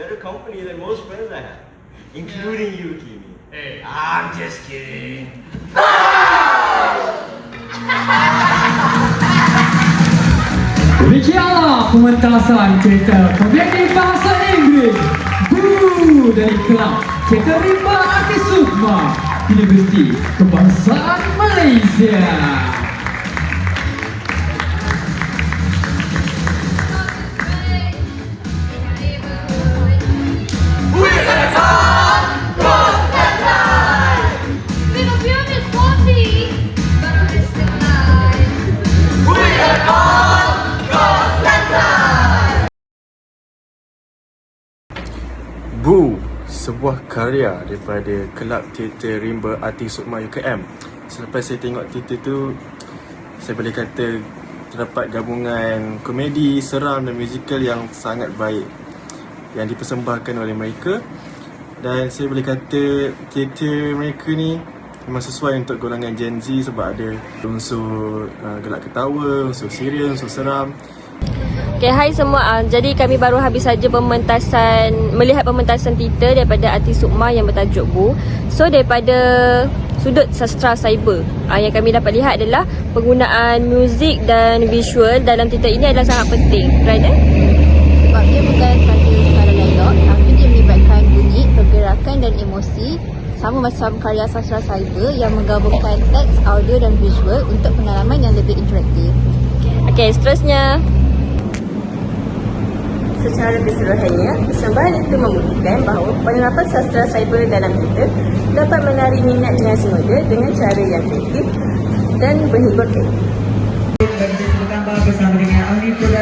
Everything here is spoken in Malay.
better company than most friends I have, including you, Timmy. Hey, I'm just kidding. Demikianlah pementasan cerita komedi bahasa Inggeris Boo dari kelab cerita rimba artis Sukma Universiti Kebangsaan Malaysia sebuah karya daripada Kelab Teater Rimba Arti Sukma UKM. Selepas saya tengok teater tu, saya boleh kata terdapat gabungan komedi, seram dan musical yang sangat baik yang dipersembahkan oleh mereka dan saya boleh kata teater mereka ni memang sesuai untuk golongan Gen Z sebab ada unsur uh, gelak ketawa, unsur serius, unsur seram Okay, hai semua. Uh, jadi kami baru habis saja pementasan melihat pementasan teater daripada artis Sukma yang bertajuk Bu. So daripada sudut sastra cyber, uh, yang kami dapat lihat adalah penggunaan muzik dan visual dalam teater ini adalah sangat penting. Right eh? sebab dia bukan sahaja sekadar dialog tapi dia melibatkan bunyi, pergerakan dan emosi sama macam karya sastra cyber yang menggabungkan teks, audio dan visual untuk pengalaman yang lebih interaktif. Okay, seterusnya. Secara keseluruhannya, persembahan itu membuktikan bahawa penerapan sastra cyber dalam teater dapat menarik minat generasi muda dengan cara yang kreatif dan berhibur berjumpa bersama dengan ahli. Terima kasih.